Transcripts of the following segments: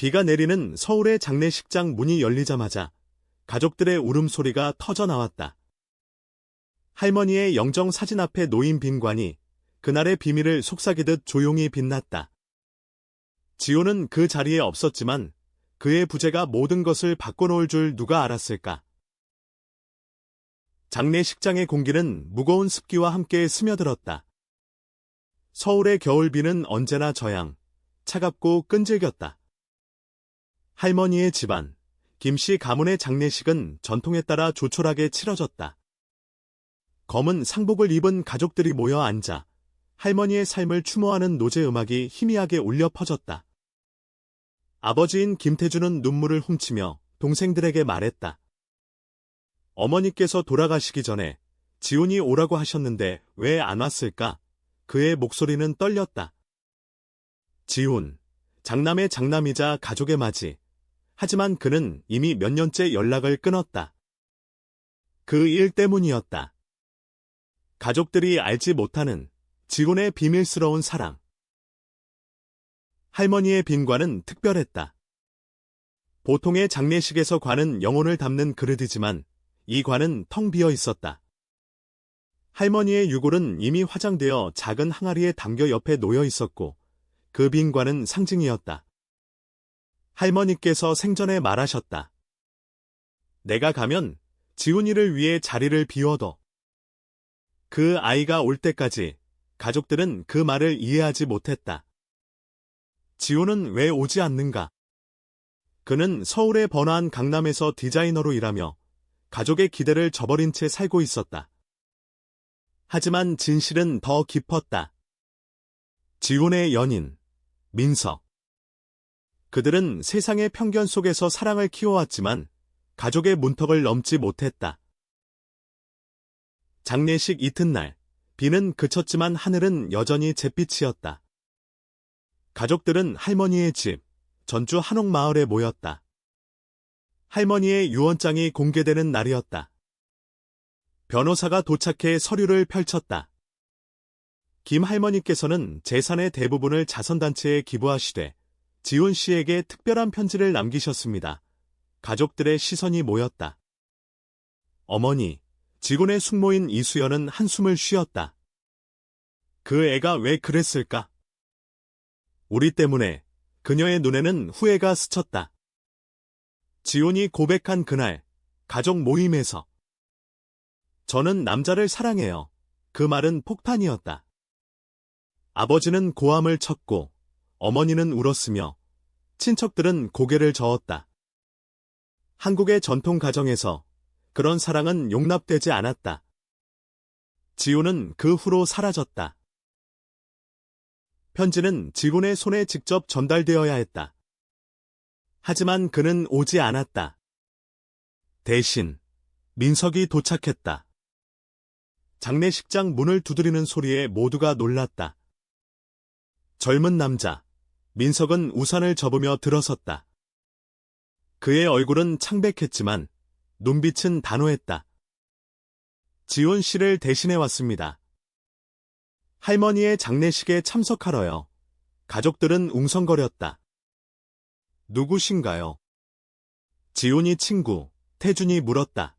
비가 내리는 서울의 장례식장 문이 열리자마자 가족들의 울음소리가 터져 나왔다. 할머니의 영정 사진 앞에 놓인 빈관이 그날의 비밀을 속삭이듯 조용히 빛났다. 지호는 그 자리에 없었지만 그의 부재가 모든 것을 바꿔놓을 줄 누가 알았을까? 장례식장의 공기는 무거운 습기와 함께 스며들었다. 서울의 겨울비는 언제나 저양, 차갑고 끈질겼다. 할머니의 집안, 김씨 가문의 장례식은 전통에 따라 조촐하게 치러졌다. 검은 상복을 입은 가족들이 모여 앉아 할머니의 삶을 추모하는 노제 음악이 희미하게 울려 퍼졌다. 아버지인 김태주는 눈물을 훔치며 동생들에게 말했다. 어머니께서 돌아가시기 전에 지훈이 오라고 하셨는데 왜 안 왔을까? 그의 목소리는 떨렸다. 지훈, 장남의 장남이자 가족의 맞이. 하지만 그는 이미 몇 년째 연락을 끊었다. 그 일 때문이었다. 가족들이 알지 못하는 지훈의 비밀스러운 사랑. 할머니의 빈관은 특별했다. 보통의 장례식에서 관은 영혼을 담는 그릇이지만 이 관은 텅 비어 있었다. 할머니의 유골은 이미 화장되어 작은 항아리에 담겨 옆에 놓여 있었고 그 빈관은 상징이었다. 할머니께서 생전에 말하셨다. 내가 가면 지훈이를 위해 자리를 비워둬. 그 아이가 올 때까지 가족들은 그 말을 이해하지 못했다. 지훈은 왜 오지 않는가? 그는 서울의 번화한 강남에서 디자이너로 일하며 가족의 기대를 저버린 채 살고 있었다. 하지만 진실은 더 깊었다. 지훈의 연인, 민석. 그들은 세상의 편견 속에서 사랑을 키워왔지만 가족의 문턱을 넘지 못했다. 장례식 이튿날, 비는 그쳤지만 하늘은 여전히 잿빛이었다. 가족들은 할머니의 집, 전주 한옥마을에 모였다. 할머니의 유언장이 공개되는 날이었다. 변호사가 도착해 서류를 펼쳤다. 김 할머니께서는 재산의 대부분을 자선단체에 기부하시되 지훈 씨에게 특별한 편지를 남기셨습니다. 가족들의 시선이 모였다. 어머니, 직원의 숙모인 이수연은 한숨을 쉬었다. 그 애가 왜 그랬을까? 우리 때문에 그녀의 눈에는 후회가 스쳤다. 지훈이 고백한 그날, 가족 모임에서. 저는 남자를 사랑해요. 그 말은 폭탄이었다. 아버지는 고함을 쳤고, 어머니는 울었으며, 친척들은 고개를 저었다. 한국의 전통 가정에서 그런 사랑은 용납되지 않았다. 지훈은 그 후로 사라졌다. 편지는 지훈의 손에 직접 전달되어야 했다. 하지만 그는 오지 않았다. 대신 민석이 도착했다. 장례식장 문을 두드리는 소리에 모두가 놀랐다. 젊은 남자, 민석은 우산을 접으며 들어섰다. 그의 얼굴은 창백했지만 눈빛은 단호했다. 지훈 씨를 대신해 왔습니다. 할머니의 장례식에 참석하러요. 가족들은 웅성거렸다. 누구신가요? 지훈이 친구, 태준이 물었다.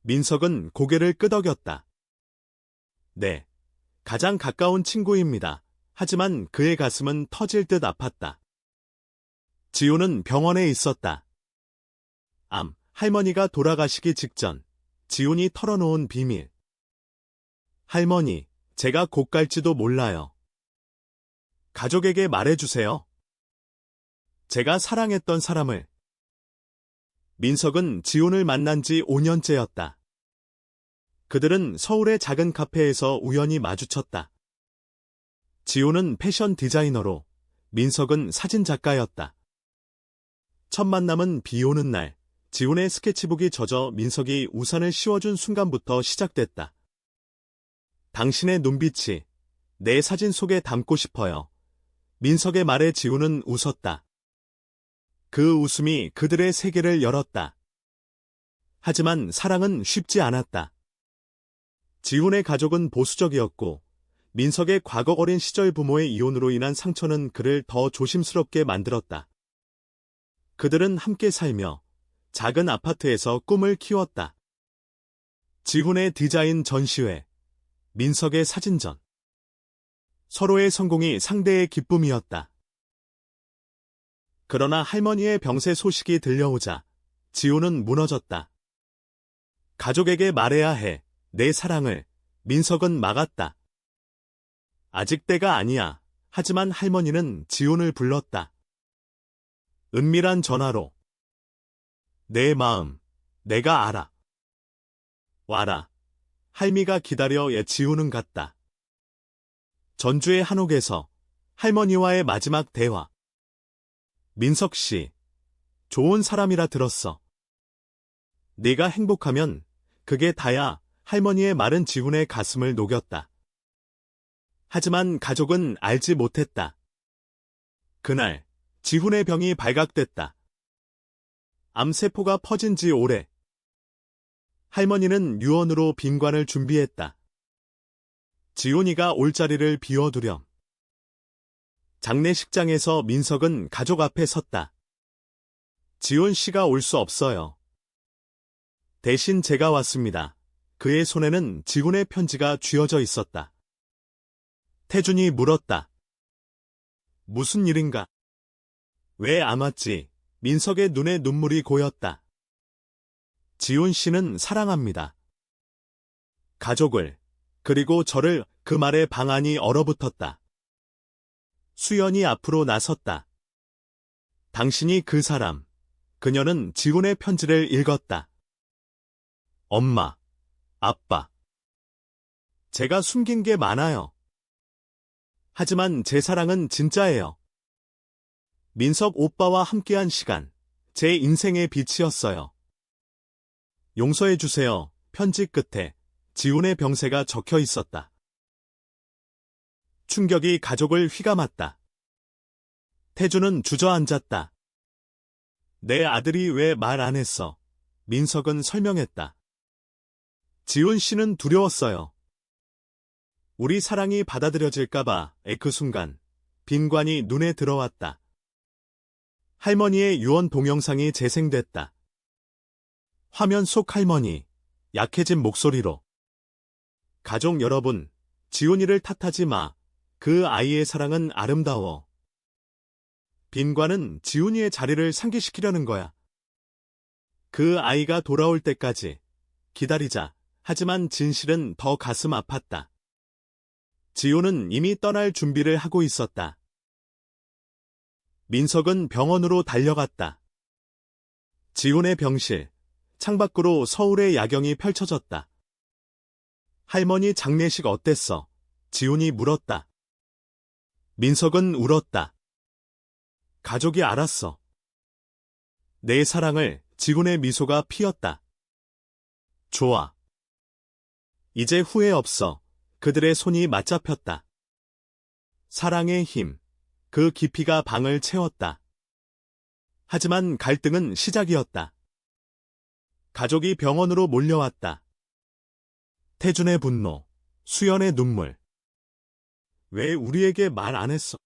민석은 고개를 끄덕였다. 네, 가장 가까운 친구입니다. 하지만 그의 가슴은 터질 듯 아팠다. 지훈은 병원에 있었다. 암, 할머니가 돌아가시기 직전, 지훈이 털어놓은 비밀. 할머니, 제가 곧 갈지도 몰라요. 가족에게 말해주세요. 제가 사랑했던 사람을. 민석은 지훈을 만난 지 5년째였다. 그들은 서울의 작은 카페에서 우연히 마주쳤다. 지훈은 패션 디자이너로, 민석은 사진 작가였다. 첫 만남은 비 오는 날, 지훈의 스케치북이 젖어 민석이 우산을 씌워준 순간부터 시작됐다. 당신의 눈빛이 내 사진 속에 담고 싶어요. 민석의 말에 지훈은 웃었다. 그 웃음이 그들의 세계를 열었다. 하지만 사랑은 쉽지 않았다. 지훈의 가족은 보수적이었고 민석의 과거 어린 시절 부모의 이혼으로 인한 상처는 그를 더 조심스럽게 만들었다. 그들은 함께 살며 작은 아파트에서 꿈을 키웠다. 지훈의 디자인 전시회, 민석의 사진전. 서로의 성공이 상대의 기쁨이었다. 그러나 할머니의 병세 소식이 들려오자 지훈은 무너졌다. 가족에게 말해야 해. 내 사랑을. 민석은 막았다. 아직 때가 아니야. 하지만 할머니는 지훈을 불렀다. 은밀한 전화로. 내 마음, 내가 알아. 와라. 할미가 기다려 예 지훈은 갔다. 전주의 한옥에서 할머니와의 마지막 대화. 민석 씨, 좋은 사람이라 들었어. 네가 행복하면 그게 다야 할머니의 말은 지훈의 가슴을 녹였다. 하지만 가족은 알지 못했다. 그날 지훈의 병이 발각됐다. 암세포가 퍼진 지 오래. 할머니는 유언으로 빈관을 준비했다. 지훈이가 올 자리를 비워두렴. 장례식장에서 민석은 가족 앞에 섰다. 지훈 씨가 올 수 없어요. 대신 제가 왔습니다. 그의 손에는 지훈의 편지가 쥐어져 있었다. 태준이 물었다. 무슨 일인가? 왜 안 왔지? 민석의 눈에 눈물이 고였다. 지훈 씨는 사랑합니다. 가족을, 그리고 저를 그 말에 방안이 얼어붙었다. 수연이 앞으로 나섰다. 당신이 그 사람. 그녀는 지훈의 편지를 읽었다. 엄마, 아빠. 제가 숨긴 게 많아요. 하지만 제 사랑은 진짜예요. 민석 오빠와 함께한 시간, 제 인생의 빛이었어요. 용서해주세요. 편지 끝에 지훈의 병세가 적혀 있었다. 충격이 가족을 휘감았다. 태주는 주저앉았다. 내 아들이 왜 말 안 했어? 민석은 설명했다. 지훈 씨는 두려웠어요. 우리 사랑이 받아들여질까봐 그 순간 빈관이 눈에 들어왔다. 할머니의 유언 동영상이 재생됐다. 화면 속 할머니, 약해진 목소리로. 가족 여러분, 지훈이를 탓하지 마. 그 아이의 사랑은 아름다워. 빈관은 지훈이의 자리를 상기시키려는 거야. 그 아이가 돌아올 때까지 기다리자. 하지만 진실은 더 가슴 아팠다. 지호는 이미 떠날 준비를 하고 있었다. 민석은 병원으로 달려갔다. 지훈의 병실, 창밖으로 서울의 야경이 펼쳐졌다. 할머니 장례식 어땠어? 지훈이 물었다. 민석은 울었다. 가족이 알았어. 내 사랑을 지훈의 미소가 피었다. 좋아. 이제 후회 없어. 그들의 손이 맞잡혔다. 사랑의 힘, 그 깊이가 방을 채웠다. 하지만 갈등은 시작이었다. 가족이 병원으로 몰려왔다. 태준의 분노, 수연의 눈물. 왜 우리에게 말 안 했어?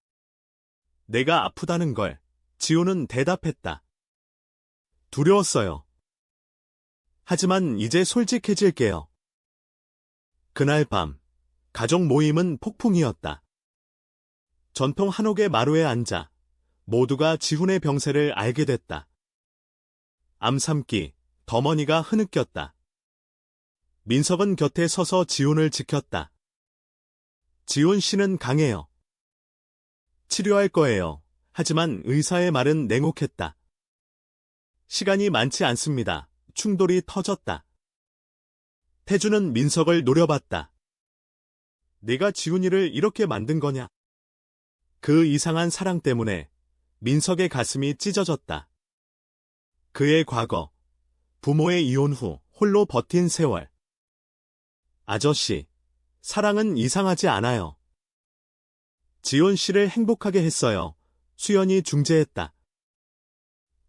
내가 아프다는 걸 지호는 대답했다. 두려웠어요. 하지만 이제 솔직해질게요. 그날 밤, 가족 모임은 폭풍이었다. 전통 한옥의 마루에 앉아 모두가 지훈의 병세를 알게 됐다. 암삼기, 덤머니가 흐느꼈다. 민석은 곁에 서서 지훈을 지켰다. 지훈 씨는 강해요. 치료할 거예요. 하지만 의사의 말은 냉혹했다. 시간이 많지 않습니다. 충돌이 터졌다. 태주는 민석을 노려봤다. 내가 지훈이를 이렇게 만든 거냐? 그 이상한 사랑 때문에 민석의 가슴이 찢어졌다. 그의 과거, 부모의 이혼 후 홀로 버틴 세월. 아저씨, 사랑은 이상하지 않아요. 지훈 씨를 행복하게 했어요. 수연이 중재했다.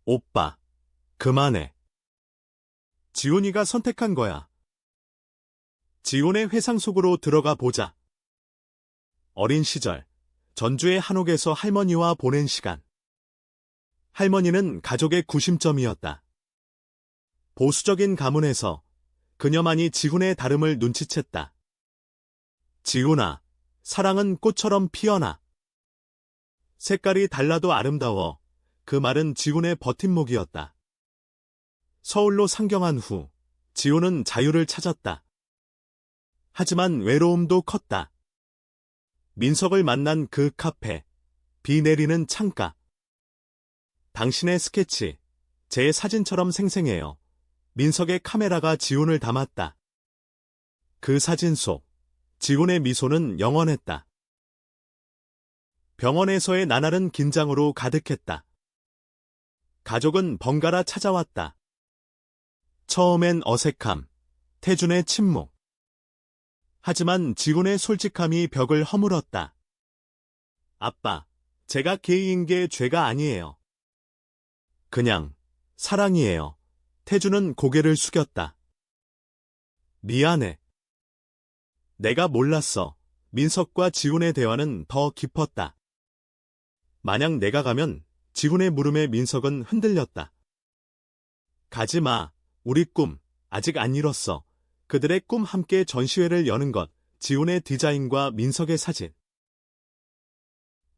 오빠, 그만해. 지훈이가 선택한 거야. 지훈의 회상 속으로 들어가 보자. 어린 시절, 전주의 한옥에서 할머니와 보낸 시간. 할머니는 가족의 구심점이었다. 보수적인 가문에서 그녀만이 지훈의 다름을 눈치챘다. 지훈아, 사랑은 꽃처럼 피어나. 색깔이 달라도 아름다워. 그 말은 지훈의 버팀목이었다. 서울로 상경한 후 지훈은 자유를 찾았다. 하지만 외로움도 컸다. 민석을 만난 그 카페, 비 내리는 창가. 당신의 스케치, 제 사진처럼 생생해요. 민석의 카메라가 지훈을 담았다. 그 사진 속 지훈의 미소는 영원했다. 병원에서의 나날은 긴장으로 가득했다. 가족은 번갈아 찾아왔다. 처음엔 어색함, 태준의 침묵. 하지만 지훈의 솔직함이 벽을 허물었다. 아빠, 제가 게이인 게 죄가 아니에요. 그냥 사랑이에요. 태준은 고개를 숙였다. 미안해. 내가 몰랐어. 민석과 지훈의 대화는 더 깊었다. 만약 내가 가면 지훈의 물음에 민석은 흔들렸다. 가지 마. 우리 꿈 아직 안 이뤘어. 그들의 꿈 함께 전시회를 여는 것. 지훈의 디자인과 민석의 사진.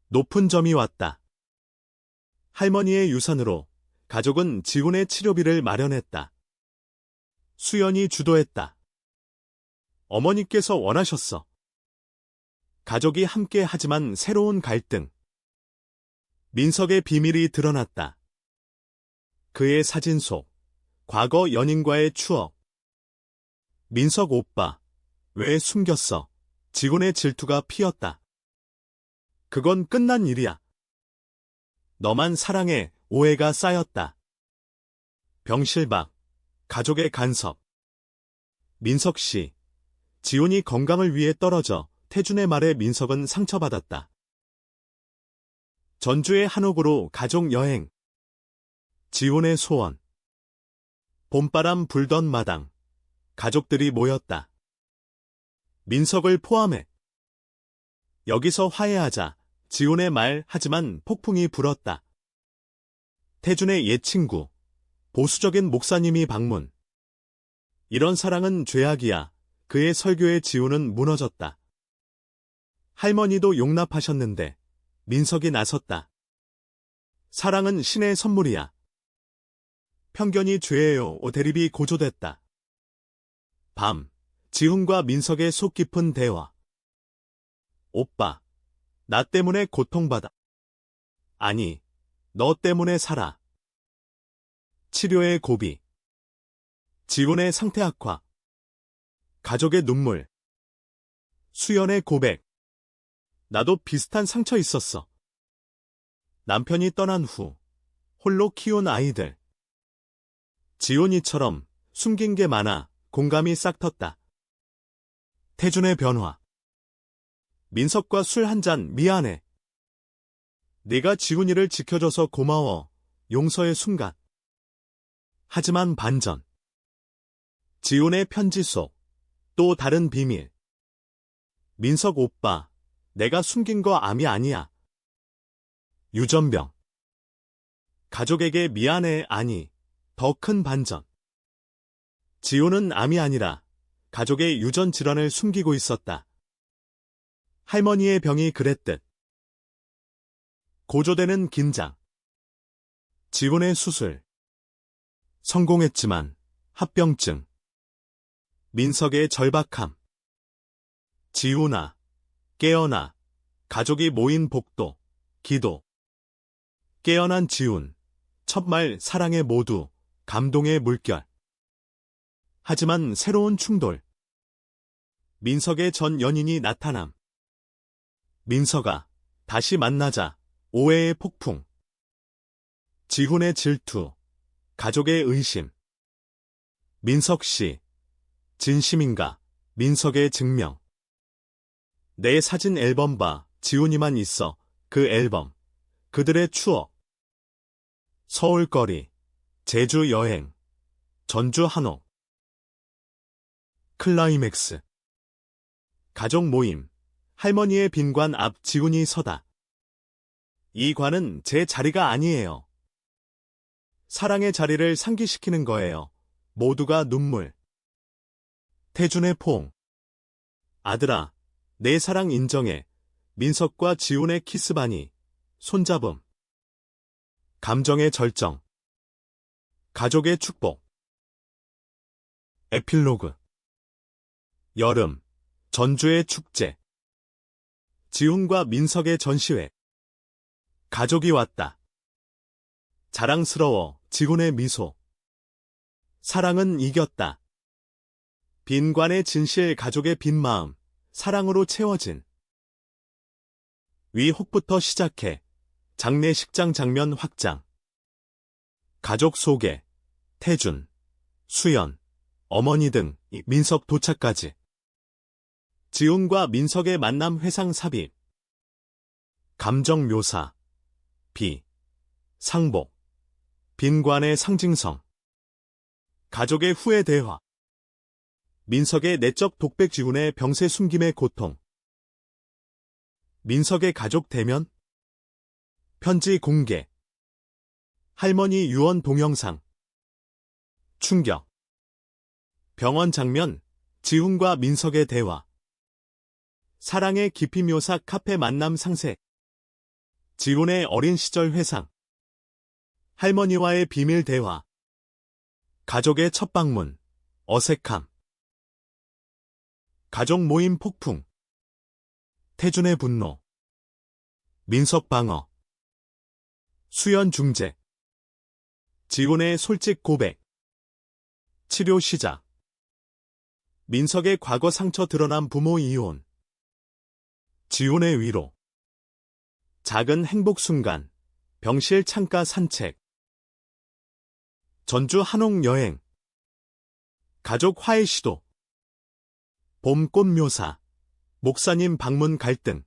높은 점이 왔다. 할머니의 유산으로 가족은 지훈의 치료비를 마련했다. 수연이 주도했다. 어머니께서 원하셨어. 가족이 함께 하지만 새로운 갈등. 민석의 비밀이 드러났다. 그의 사진 속 과거 연인과의 추억. 민석 오빠, 왜 숨겼어? 지훈의 질투가 피었다. 그건 끝난 일이야. 너만 사랑해 오해가 쌓였다. 병실박, 가족의 간섭. 민석 씨, 지훈이 건강을 위해 떨어져 태준의 말에 민석은 상처받았다. 전주의 한옥으로 가족 여행. 지훈의 소원. 봄바람 불던 마당. 가족들이 모였다. 민석을 포함해. 여기서 화해하자. 지훈의 말 하지만 폭풍이 불었다. 태준의 옛 친구. 보수적인 목사님이 방문. 이런 사랑은 죄악이야. 그의 설교에 지훈은 무너졌다. 할머니도 용납하셨는데 민석이 나섰다. 사랑은 신의 선물이야. 편견이 죄예요. 대립이 고조됐다. 밤, 지훈과 민석의 속 깊은 대화. 오빠, 나 때문에 고통받아. 아니, 너 때문에 살아. 치료의 고비. 지훈의 상태 악화. 가족의 눈물. 수연의 고백. 나도 비슷한 상처 있었어. 남편이 떠난 후 홀로 키운 아이들. 지훈이처럼 숨긴 게 많아 공감이 싹 텄다. 태준의 변화. 민석과 술 한 잔 미안해. 네가 지훈이를 지켜줘서 고마워. 용서의 순간. 하지만 반전. 지훈의 편지 속 또 다른 비밀. 민석 오빠, 내가 숨긴 거 암이 아니야. 유전병. 가족에게 미안해 아니, 더 큰 반전. 지호는 암이 아니라 가족의 유전 질환을 숨기고 있었다. 할머니의 병이 그랬듯. 고조되는 긴장. 지훈의 수술. 성공했지만 합병증. 민석의 절박함. 지훈아, 깨어나. 가족이 모인 복도, 기도. 깨어난 지훈. 첫말 사랑의 모두, 감동의 물결. 하지만 새로운 충돌. 민석의 전 연인이 나타남. 민석아, 다시 만나자. 오해의 폭풍. 지훈의 질투. 가족의 의심. 민석 씨. 진심인가? 민석의 증명. 내 사진 앨범 봐. 지훈이만 있어. 그 앨범. 그들의 추억. 서울거리. 제주 여행. 전주 한옥. 클라이맥스. 가족 모임. 할머니의 빈관 앞 지훈이 서다. 이 관은 제 자리가 아니에요. 사랑의 자리를 상기시키는 거예요. 모두가 눈물. 태준의 포옹. 아들아, 내 사랑 인정해. 민석과 지훈의 키스바니. 손잡음. 감정의 절정. 가족의 축복. 에필로그. 여름. 전주의 축제. 지훈과 민석의 전시회. 가족이 왔다. 자랑스러워 지훈의 미소. 사랑은 이겼다. 빈관의 진실 가족의 빈 마음, 사랑으로 채워진. 위혹부터 시작해 장례식장 장면 확장. 가족 소개, 태준, 수연, 어머니 등 민석 도착까지. 지훈과 민석의 만남 회상 삽입. 감정 묘사. 비. 상복. 빈관의 상징성. 가족의 후회 대화. 민석의 내적 독백 지훈의 병세 숨김의 고통. 민석의 가족 대면. 편지 공개. 할머니 유언 동영상. 충격. 병원 장면. 지훈과 민석의 대화. 사랑의 깊이 묘사 카페 만남 상세. 지훈의 어린 시절 회상. 할머니와의 비밀 대화. 가족의 첫 방문. 어색함. 가족 모임 폭풍. 태준의 분노. 민석 방어. 수연 중재. 지훈의 솔직 고백. 치료 시작. 민석의 과거 상처 드러난 부모 이혼. 지훈의 위로. 작은 행복 순간. 병실 창가 산책. 전주 한옥 여행. 가족 화해 시도. 봄꽃 묘사. 목사님 방문 갈등.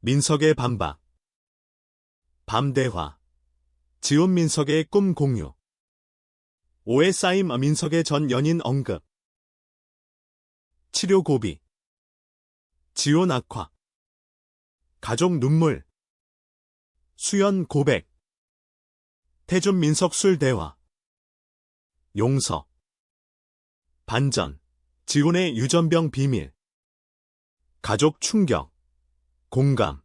민석의 반박. 밤대화. 지훈 민석의 꿈 공유. 오해 쌓임 민석의 전 연인 언급. 치료 고비. 지온 악화. 가족 눈물. 수연 고백. 태준 민석 술 대화. 용서. 반전. 지훈의 유전병 비밀. 가족 충격. 공감.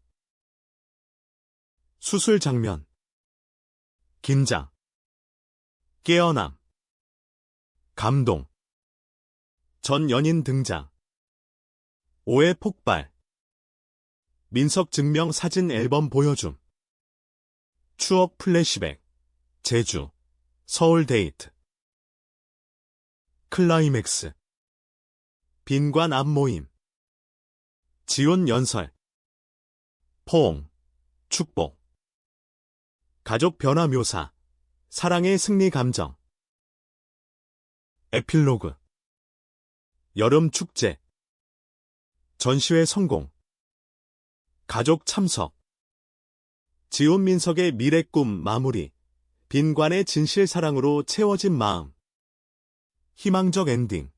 수술 장면. 긴장. 깨어남. 감동. 전 연인 등장. 오해 폭발. 민석 증명 사진 앨범 보여줌. 추억 플래시백. 제주. 서울 데이트. 클라이맥스. 빈관 앞 모임. 지온 연설. 포옹. 축복. 가족 변화 묘사. 사랑의 승리 감정. 에필로그. 여름 축제. 전시회 성공. 가족 참석. 지온 민석의 미래 꿈 마무리. 빈관의 진실 사랑으로 채워진 마음. 희망적 엔딩.